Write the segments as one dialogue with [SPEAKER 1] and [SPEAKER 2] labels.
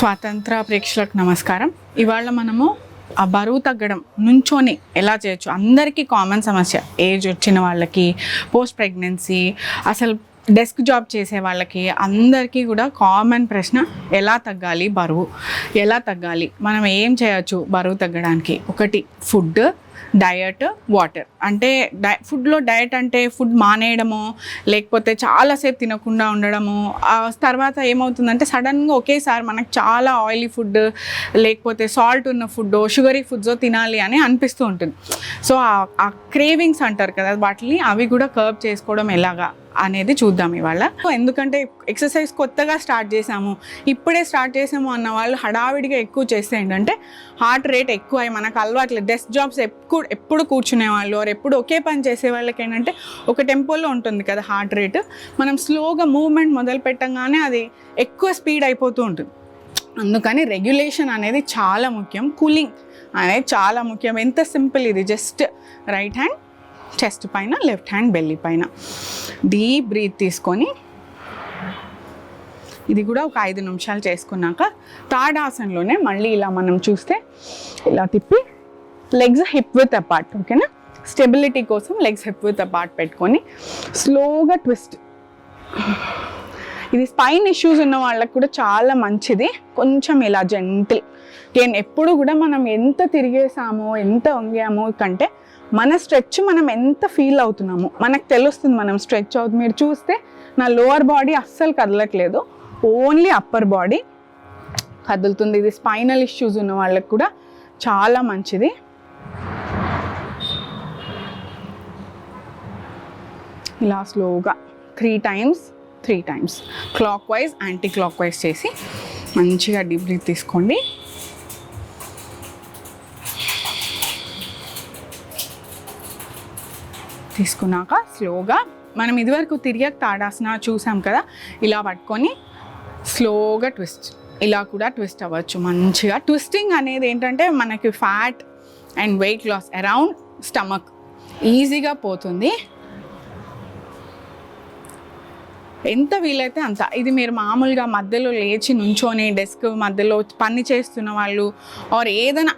[SPEAKER 1] స్వాతంత్ర ప్రేక్షకులకు నమస్కారం. ఇవాళ మనము ఆ బరువు తగ్గడం నుంచోనే ఎలా చేయొచ్చు? అందరికీ కామన్ సమస్య. ఏజ్ వచ్చిన వాళ్ళకి పోస్ట్ ప్రెగ్నెన్సీ అసలు డెస్క్ జాబ్ చేసే వాళ్ళకి అందరికీ కూడా కామన్ ప్రశ్న ఎలా తగ్గాలి బరువు? ఎలా తగ్గాలి? మనం ఏం చేయొచ్చు బరువు తగ్గడానికి? ఒకటి ఫుడ్ డయట్ వాటర్. అంటే డై ఫుడ్లో డయట్ అంటే ఫుడ్ మానేయడము లేకపోతే చాలాసేపు తినకుండా ఉండడము తర్వాత ఏమవుతుందంటే సడన్గా ఒకేసారి మనకు చాలా ఆయిలీ ఫుడ్ లేకపోతే సాల్ట్ ఉన్న ఫుడ్ షుగరీ ఫుడ్స్ తినాలి అని అనిపిస్తూ ఉంటుంది. సో ఆ క్రేవింగ్స్ అంటారు కదా వాటిని అవి కూడా కర్బ్ చేసుకోవడం ఎలాగా? అనేది చూద్దాం ఇవాళ. ఎందుకంటే ఎక్సర్సైజ్ కొత్తగా స్టార్ట్ చేసాము ఇప్పుడే స్టార్ట్ చేసాము అన్న వాళ్ళు హడావిడిగా ఎక్కువ చేస్తే ఏంటంటే హార్ట్ రేట్ ఎక్కువ అయ్యి మనకు అలవాట్లేదు డెస్క్ జాబ్స్ ఎప్పుడు ఎప్పుడు కూర్చునే వాళ్ళు ఆర్ ఎప్పుడు ఒకే పని చేసే వాళ్ళకి ఏంటంటే ఒక టెంపోలో ఉంటుంది కదా హార్ట్ రేట్. మనం స్లోగా మూవ్మెంట్ మొదలు పెట్టంగానే అది ఎక్కువ స్పీడ్ అయిపోతూ ఉంటుంది. అందుకని రెగ్యులేషన్ అనేది చాలా ముఖ్యం. కూలింగ్ అనేది చాలా ముఖ్యం. ఎంత సింపుల్ ఇది. జస్ట్ రైట్ హ్యాండ్ చెస్ట్ పైన లెఫ్ట్ హ్యాండ్ బెల్లి పైన. డీప్ బ్రీత్ తీసుకొని ఇది కూడా ఒక ఐదు నిమిషాలు చేసుకున్నాక థర్డ్ ఆసన్లోనే మళ్ళీ ఇలా మనం చూస్తే ఇలా తిప్పి లెగ్స్ హిప్ విత్ అపార్ట్ ఓకేనా స్టెబిలిటీ కోసం లెగ్స్ హిప్ విత్ అపార్ట్ పెట్టుకొని స్లోగా ట్విస్ట్ ఇది స్పైన్ ఇష్యూస్ ఉన్న వాళ్ళకి కూడా చాలా మంచిది. కొంచెం ఇలా జెంటిల్ నేను ఎప్పుడు కూడా మనం ఎంత తిరిగేసామో ఎంత వంగామో కంటే మన స్ట్రెచ్ మనం ఎంత ఫీల్ అవుతున్నామో మనకు తెలుస్తుంది మనం స్ట్రెచ్ అవుతుంది మీరు చూస్తే నా లోవర్ బాడీ అస్సలు కదలట్లేదు. ఓన్లీ అప్పర్ బాడీ కదులుతుంది. ఇది స్పైనల్ ఇష్యూస్ ఉన్న వాళ్ళకి కూడా చాలా మంచిది. ఇలా స్లోగా three times three times clockwise anti clockwise చేసి మంచిగా డీప్ బ్రీత్ తీసుకోండి. తీసుకున్నాక స్లోగా మనం ఇదివరకు తిరిగాక తాడాసన చూసాం కదా ఇలా పట్టుకొని స్లోగా ట్విస్ట్ ఇలా కూడా ట్విస్ట్ అవ్వచ్చు. మంచిగా ట్విస్టింగ్ అనేది ఏంటంటే మనకి fat and weight loss around stomach ఈజీగా పోతుంది. ఎంత వీలైతే అంత. ఇది మీరు మామూలుగా మధ్యలో లేచి నుంచొని డెస్క్ మధ్యలో పని చేస్తున్న వాళ్ళు ఆర్ ఏదైనా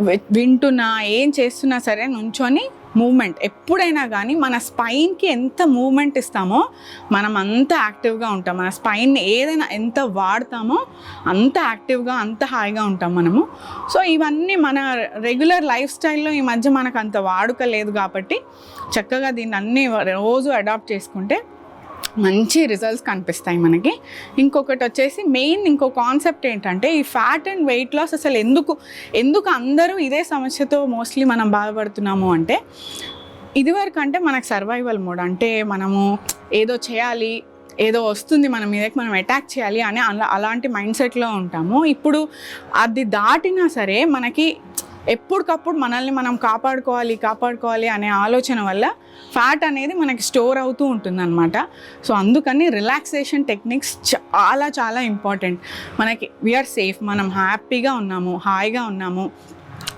[SPEAKER 1] వింటున్నా ఏం చేస్తున్నా సరే నుంచొని మూమెంట్ ఎప్పుడైనా కానీ మన స్పైన్కి ఎంత మూమెంట్ ఇస్తామో మనం అంత యాక్టివ్గా ఉంటాం. మన స్పైన్ ఏదైనా ఎంత వాడతామో అంత యాక్టివ్గా అంత హాయిగా ఉంటాం మనము. సో ఇవన్నీ మన రెగ్యులర్ లైఫ్ స్టైల్లో ఈ మధ్య మనకు అంత వాడుక లేదు కాబట్టి చక్కగా దీన్ని అన్ని రోజు అడాప్ట్ చేసుకుంటే మంచి రిజల్ట్స్ కనిపిస్తాయి మనకి. ఇంకొకటి వచ్చేసి మెయిన్ ఇంకో కాన్సెప్ట్ ఏంటంటే ఈ ఫ్యాట్ అండ్ వెయిట్ లాస్ అసలు ఎందుకు ఎందుకు అందరూ ఇదే సమస్యతో మోస్ట్లీ మనం బాధపడుతున్నాము అంటే ఇదివరకు అంటే మనకు సర్వైవల్ మోడ్ అంటే మనము ఏదో చేయాలి ఏదో వస్తుంది మన మీదకి మనం అటాక్ చేయాలి అని అలా అలాంటి మైండ్ సెట్లో ఉంటాము. ఇప్పుడు అది దాటినా సరే మనకి ఎప్పటికప్పుడు మనల్ని మనం కాపాడుకోవాలి కాపాడుకోవాలి అనే ఆలోచన వల్ల ఫ్యాట్ అనేది మనకి స్టోర్ అవుతూ ఉంటుందన్నమాట. సో అందుకని రిలాక్సేషన్ టెక్నిక్స్ చాలా చాలా ఇంపార్టెంట్. మనకి వీఆర్ సేఫ్ మనం హ్యాపీగా ఉన్నాము హాయిగా ఉన్నాము.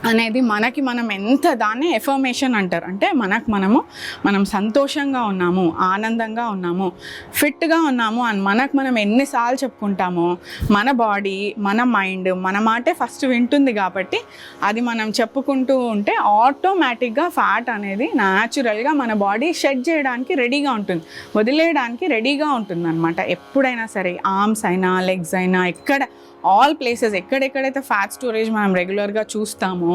[SPEAKER 1] అనేది మనకి మనం ఎంత దాన్ని ఎఫర్మేషన్ అంటారు? అంటే మనకు మనము మనం సంతోషంగా ఉన్నాము ఆనందంగా ఉన్నాము ఫిట్గా ఉన్నాము అని మనకు మనం ఎన్నిసార్లు చెప్పుకుంటామో మన బాడీ మన మైండ్ మన మాటే ఫస్ట్ వింటుంది కాబట్టి అది మనం చెప్పుకుంటూ ఉంటే ఆటోమేటిక్గా ఫ్యాట్ అనేది న్యాచురల్గా మన బాడీ షెడ్ చేయడానికి రెడీగా ఉంటుంది. వదిలేయడానికి రెడీగా ఉంటుంది అనమాట ఎప్పుడైనా సరే ఆర్మ్స్ అయినా లెగ్స్ అయినా ఎక్కడ ఆల్ ప్లేసెస్ ఎక్కడెక్కడైతే ఫ్యాట్ స్టోరేజ్ మనం రెగ్యులర్గా చూస్తామో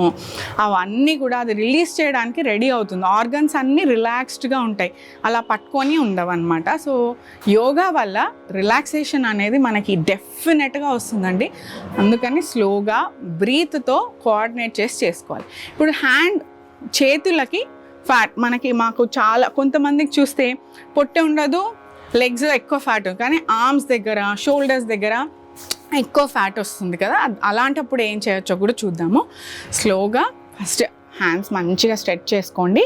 [SPEAKER 1] అవన్నీ కూడా అది రిలీజ్ చేయడానికి రెడీ అవుతుంది. ఆర్గన్స్ అన్నీ రిలాక్స్డ్గా ఉంటాయి. అలా పట్టుకొని ఉండవన్నమాట. సో యోగా వల్ల రిలాక్సేషన్ అనేది మనకి డెఫినెట్గా వస్తుందండి. అందుకని స్లోగా బ్రీత్తో కోఆర్డినేట్ చేసి చేసుకోవాలి. ఇప్పుడు హ్యాండ్ చేతులకి ఫ్యాట్ మనకి మాకు చాలా కొంతమందికి చూస్తే పొట్టే ఉండదు లెగ్స్ ఎక్కువ ఫ్యాట్ కానీ ఆర్మ్స్ దగ్గర షోల్డర్స్ దగ్గర ఎక్కువ ఫ్యాట్ వస్తుంది కదా అలాంటప్పుడు ఏం చేయొచ్చో కూడా చూద్దాము. స్లోగా ఫస్ట్ హ్యాండ్స్ మంచిగా స్ట్రెచ్ చేసుకోండి.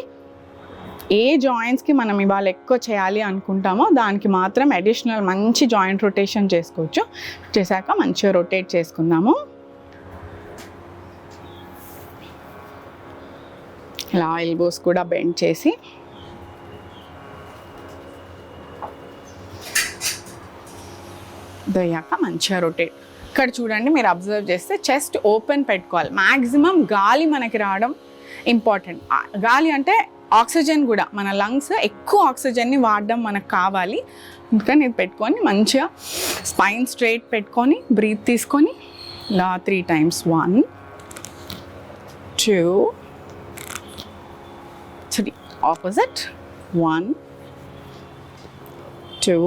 [SPEAKER 1] ఏ జాయింట్స్కి మనం ఇవాళ ఎక్కువ చేయాలి అనుకుంటామో దానికి మాత్రం అడిషనల్ మంచి జాయింట్ రొటేషన్ చేసుకోవచ్చు. చేశాక మంచిగా రొటేట్ చేసుకుందాము. ఇలా ఎల్బోస్ కూడా బెండ్ చేసి అయ్యాక మంచిగా రొటేట్ ఇక్కడ చూడండి మీరు అబ్జర్వ్ చేస్తే చెస్ట్ ఓపెన్ పెట్టుకోవాలి. మ్యాక్సిమం గాలి మనకి రావడం ఇంపార్టెంట్ గాలి అంటే ఆక్సిజన్ కూడా. మన లంగ్స్ ఎక్కువ ఆక్సిజన్ని వాడడం మనకు కావాలి. అందుకని ఇది పెట్టుకొని మంచిగా స్పైన్ స్ట్రైట్ పెట్టుకొని బ్రీత్ తీసుకొని ఇలా three times one two three opposite one two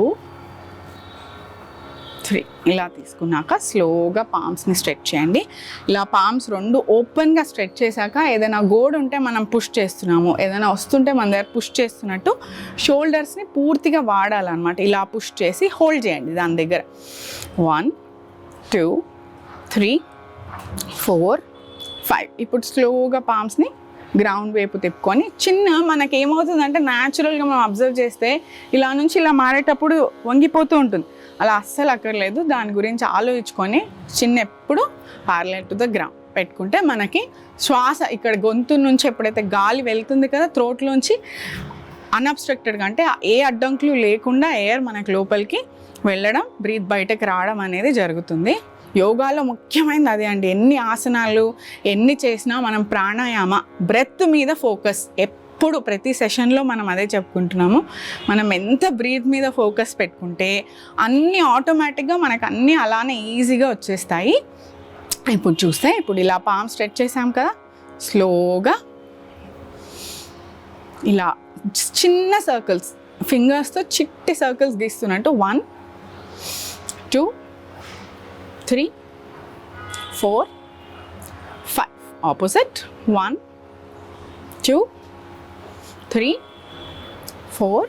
[SPEAKER 1] three ఇలా తీసుకున్నాక స్లోగా పామ్స్ని స్ట్రెచ్ చేయండి. ఇలా పామ్స్ రెండు ఓపెన్గా స్ట్రెచ్ చేశాక ఏదైనా గోడ్ ఉంటే మనం పుష్ చేస్తున్నాము ఏదైనా వస్తుంటే మన దగ్గర పుష్ చేస్తున్నట్టు షోల్డర్స్ని పూర్తిగా వాడాలన్నమాట. ఇలా పుష్ చేసి హోల్డ్ చేయండి దాని దగ్గర. One two three four five. ఇప్పుడు స్లోగా పామ్స్ని గ్రౌండ్ వైపు తిప్పుకొని చిన్న మనకి ఏమవుతుందంటే న్యాచురల్గా మనం అబ్జర్వ్ చేస్తే ఇలా నుంచి ఇలా మారేటప్పుడు వంగిపోతూ ఉంటుంది. అలా అస్సలు అక్కర్లేదు. దాని గురించి ఆలోచించుకొని చిన్నప్పుడు పార్లర్ టు ద గ్రౌండ్ పెట్టుకుంటే మనకి శ్వాస ఇక్కడ గొంతు నుంచి ఎప్పుడైతే గాలి వెళ్తుంది కదా త్రోట్లోంచి అన్అబ్స్ట్రక్టెడ్గా అంటే ఏ అడ్డంకులు లేకుండా ఎయిర్ మనకి లోపలికి వెళ్ళడం బ్రీత్ బయటకు రావడం అనేది జరుగుతుంది. యోగాలో ముఖ్యమైనది అదే అండి. ఎన్ని ఆసనాలు ఎన్ని చేసినా మనం ప్రాణాయామ బ్రెత్ మీద ఫోకస్ ఎప్పుడు ప్రతి సెషన్లో మనం అదే చెప్పుకుంటున్నాము. మనం ఎంత బ్రీత్ మీద ఫోకస్ పెట్టుకుంటే అన్నీ ఆటోమేటిక్గా మనకు అన్నీ అలానే ఈజీగా వచ్చేస్తాయి. ఇప్పుడు చూస్తే ఇప్పుడు ఇలా పామ్ స్ట్రెచ్ చేసాం కదా స్లోగా ఇలా చిన్న సర్కిల్స్ ఫింగర్స్తో చిట్టి circles గీస్తున్నట్టు one two three four five. Opposite one two three four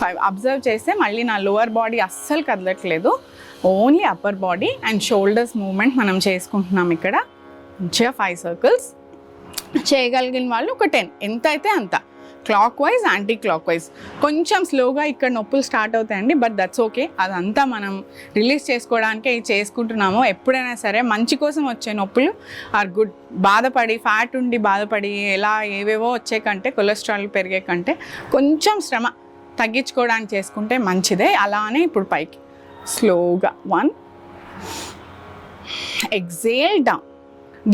[SPEAKER 1] five. Observe చేస్తే మళ్ళీ నా లోవర్ బాడీ అస్సలు కదలట్లేదు. Only upper body and shoulders movement మనం చేసుకుంటున్నాం ఇక్కడ. మంచిగా ఫైవ్ సర్కిల్స్. చేయగలిగిన వాళ్ళు ఒక టెన్. ఎంత అయితే అంత. Clockwise anti clock wise కొంచెం స్లోగా ఇక్కడ నొప్పులు స్టార్ట్ అవుతాయండి బట్ దట్స్ ఓకే అదంతా మనం రిలీజ్ చేసుకోవడానికే చేసుకుంటున్నాము. ఎప్పుడైనా సరే మంచి కోసం వచ్చే నొప్పులు ఆర్ గుడ్ బాధపడి ఫ్యాట్ ఉండి బాధపడి ఎలా ఏవేవో వచ్చే కంటే కొలెస్ట్రాల్ పెరిగే కంటే కొంచెం శ్రమ తగ్గించుకోవడానికి చేసుకుంటే మంచిదే. అలానే ఇప్పుడు పైకి. స్లోగా వన్ ఎగ్జేల్ డౌన్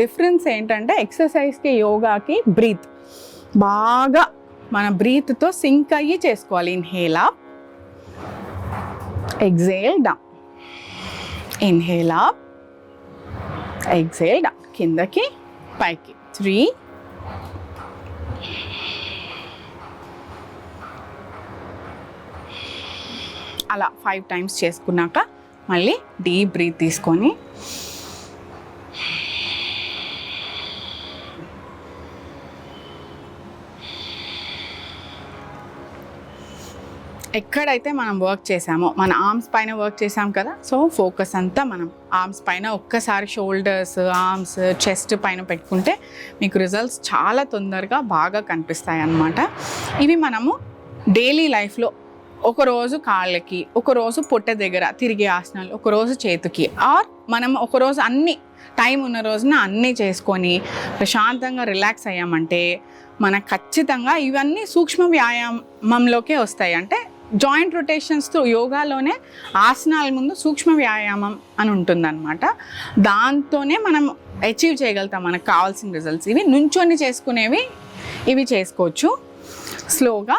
[SPEAKER 1] డిఫరెన్స్ ఏంటంటే ఎక్సర్సైజ్కి యోగాకి బ్రీత్ బాగా మన బ్రీత్తో సింక్ అయ్యి చేసుకోవాలి. Inhale up exhale down. Inhale up exhale down. కిందకి పైకి. త్రీ. అలా ఫైవ్ టైమ్స్ చేసుకున్నాక మళ్ళీ డీప్ బ్రీత్ తీసుకొని ఎక్కడైతే మనం వర్క్ చేసామో మన ఆర్మ్స్ పైన వర్క్ చేసాం కదా సో ఫోకస్ అంతా మనం ఆర్మ్స్ పైన ఒక్కసారి షోల్డర్స్ ఆర్మ్స్ చెస్ట్ పైన పెట్టుకుంటే మీకు రిజల్ట్స్ చాలా తొందరగా బాగా కనిపిస్తాయి అన్నమాట ఇవి మనము డైలీ లైఫ్లో ఒకరోజు కాళ్ళకి ఒకరోజు పొట్ట దగ్గర తిరిగే ఆసనాలు ఒకరోజు చేతికి ఆర్ మనం ఒకరోజు అన్నీ టైం ఉన్న రోజున అన్నీ చేసుకొని ప్రశాంతంగా రిలాక్స్ అయ్యామంటే మనకు ఖచ్చితంగా ఇవన్నీ సూక్ష్మ వ్యాయామంలోకే వస్తాయి. అంటే జాయింట్ రొటేషన్స్తో యోగాలోనే ఆసనాల ముందు సూక్ష్మ వ్యాయామం అని ఉంటుందన్నమాట. దాంతోనే మనం అచీవ్ చేయగలుగుతాం మనకు కావాల్సిన రిజల్ట్స్ ఇవి నుంచొని చేసుకునేవి ఇవి చేసుకోవచ్చు. స్లోగా